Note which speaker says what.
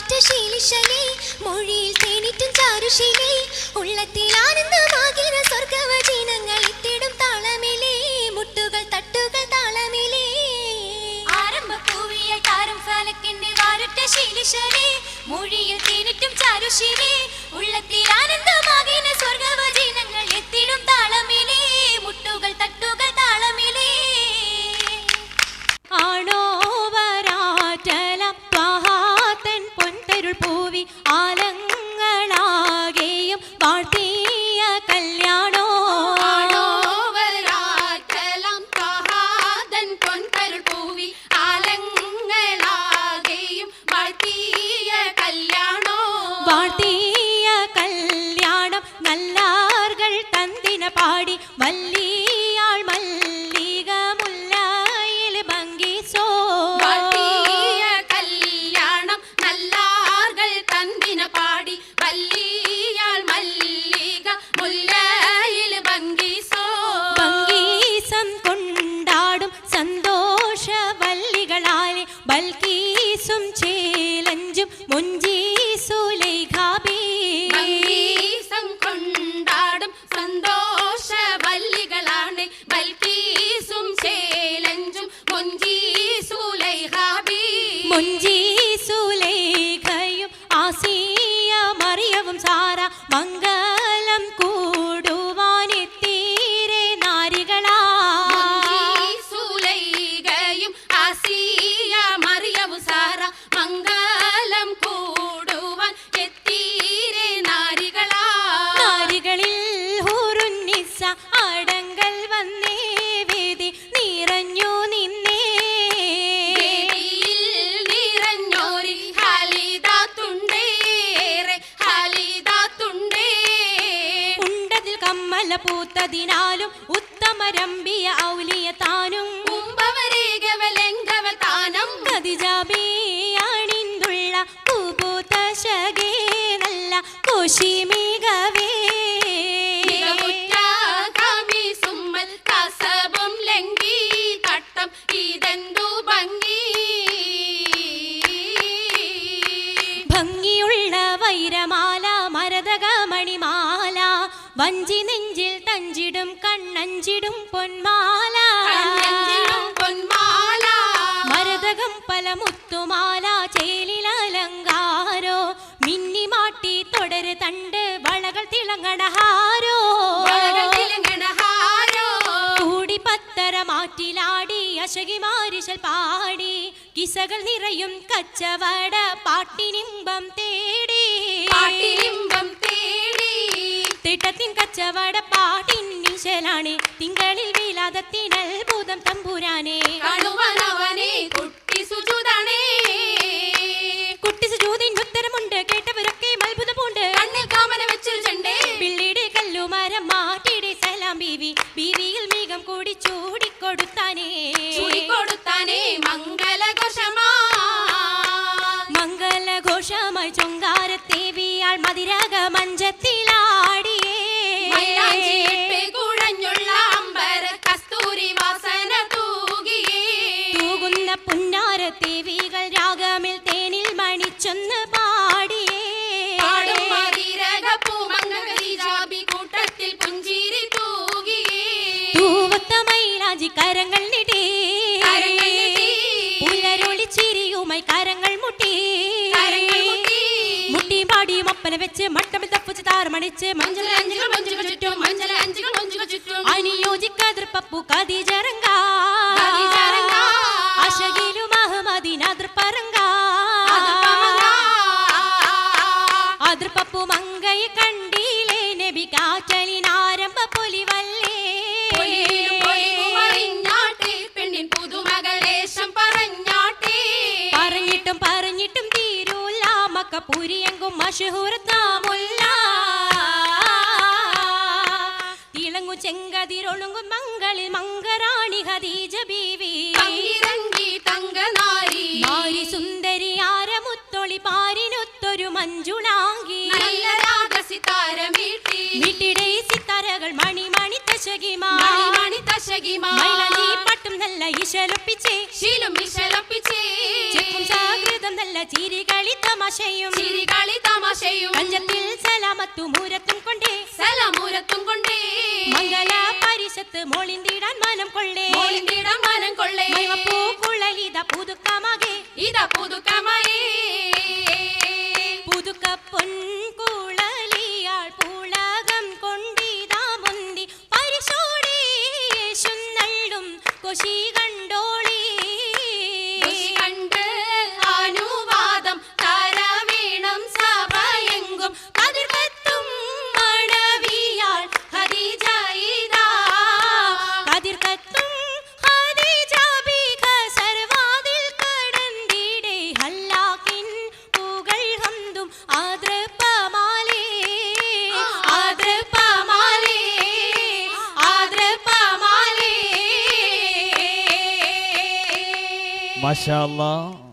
Speaker 1: ശീലിശലേ ഉള്ളത്തിൽ ആനന്ദമാകിന സ്വർഗവചനങ്ങൾ താളമിലേ മുട്ടുകൾ തട്ടുകൾ താളമിലേ.
Speaker 2: ആരംഭ താരം ഉള്ളത്തിൽ
Speaker 3: നല്ലാർകൾ തന്തിന പാടി വല്ലിയാൾ മല്ലിക മുല്ലായിൽ ഭംഗിസോ
Speaker 4: കല്യാണം നല്ലാർകൾ തന്തിന പാടി വല്ലിയാൾ മല്ലിക മുല്ലയിൽ ഭംഗിസോ
Speaker 3: ഭംഗീസം കൊണ്ടാടും സന്തോഷ വല്ലികളാലെ ബൽക്കീസും ചേലഞ്ചും മൊഞ്ചീസുലൈഖാബി
Speaker 4: മൊഞ്ചീസുലൈഹാബി
Speaker 3: കമ്മല പൂത്തതിനാലും ഉത്തമരമ്പിയ ഔലിയ താനും കതിജാബിയാണിന്തുള്ള പൂപൂത്ത ശകേ നല്ല
Speaker 4: ഇതെന്തു ഭംഗി?
Speaker 3: ഭംഗിയുള്ള വൈരമാ വഞ്ചി നെഞ്ചിൽ തഞ്ചിടും കണ്ണഞ്ചിടും പൊന്മാല.
Speaker 4: പൊന്മാല.
Speaker 3: മരതകം പല മുത്തുമാല ചേലിലലങ്കാരോ മിന്നിമാട്ടി തുടര് തണ്ട് വളകൾ തിളങ്ങണഹാരോ. കൂടി പത്തര മാറ്റിലാടി അശകിമാരിശൽ പാടി. കിസകൾ നിറയും കച്ചവട പാട്ടിനിമ്പം തേടി.
Speaker 4: പാട്ടിനിമ്പം തേടി
Speaker 3: തിട്ടത്തിൻ കച്ചവട പാട്ടിൻ നിശലാണ് തിങ്കളിൽ വിലാദത്തിനൽ ഭൂതം തമ്പുരാനെ.
Speaker 4: കാണുവാനവനെ കുട്ടി സുജുതണേ.
Speaker 3: കുട്ടി സുജൂതിന് ഉത്തരമുണ്ട് കേട്ടവരൊക്കെ അത്ഭുതമുണ്ട്.
Speaker 4: കണ്ണിൽ കാമന വെച്ചൊരു ചെണ്ടേ
Speaker 3: പിള്ളിയുടെ കല്ലുമരം മാറ്റിയുടെ സലാം ബീവി. ബീവിയിൽ മേഘം കൂടി ചൂടിക്കൊടുത്താനേ.
Speaker 4: ചുടിക്കൊടുത്താനേ മംഗലഘോഷമാ.
Speaker 3: മംഗലഘോഷമായി ചൊങ്കാരത്തേവിയാൾ മതിരക മഞ്ചത്തിലാടിയേ കരങ്ങൾ നിടേ
Speaker 4: കരങ്ങൾ നീട്ടി.
Speaker 3: പുലരൊളി ചിരിയുമായി കരങ്ങൾ മുട്ടി
Speaker 4: കരങ്ങൾ മുട്ടി.
Speaker 3: മുട്ടിയും പാടിയും ഒപ്പന വെച്ച് മട്ടമിൽ തപ്പുച്ച് താറുമണിച്ച്
Speaker 4: മഞ്ചല അഞ്ചുകൾ മഞ്ചുകൾ ചുറ്റും മഞ്ചല അഞ്ചുകൾ മഞ്ചുകൾ ചുറ്റും
Speaker 3: അനുയോജിക്കതിർപ്പപ്പു കതിജറങ്ക മക്കപ്പൂരിയെങ്കും മഷഹൂർത്താമുല്ല തിളങ്ങു ചെങ്കതിരൊളുങ്കും മങ്ങളിൽ മങ്കറാണി ഹദീജ ബീവി.
Speaker 4: തങ്കനാരി.
Speaker 3: നാരി സുന്ദരി ആരമുത്തൊളി പാരിനൊത്തൊരു മഞ്ജുളാങ്കി.
Speaker 4: നല്ല രാഗസിതാരമീട്ടി
Speaker 3: വീട്ടിടെ സിത്താരകൾ മണിമണി തശകിമാ
Speaker 4: മണിമണി തശകിമാ
Speaker 3: പട്ടും നല്ല ഇശലൊപ്പിച്ചേ
Speaker 4: ശീലം
Speaker 3: ഇശലൊപ്പിച്ചേ ചിരികളി തമാശയും
Speaker 4: ചിരികളി തമാശയും
Speaker 3: കഞ്ചത്തിൽ സലാമത്തു മൂരത്തും കൊണ്ടേ
Speaker 4: സലമൂരത്തും കൊണ്ടേ
Speaker 3: മംഗല പരിശത്ത് മോളിന്തിടാൻ മനം കൊള്ളേ
Speaker 4: മോളിന്തിടം മനം കൊള്ളേ
Speaker 3: മൈവപ്പൂ കുഴലിത പുതുക്കമാകെ
Speaker 4: ഇതാ പുതുക്കമയേ
Speaker 5: Masya Allah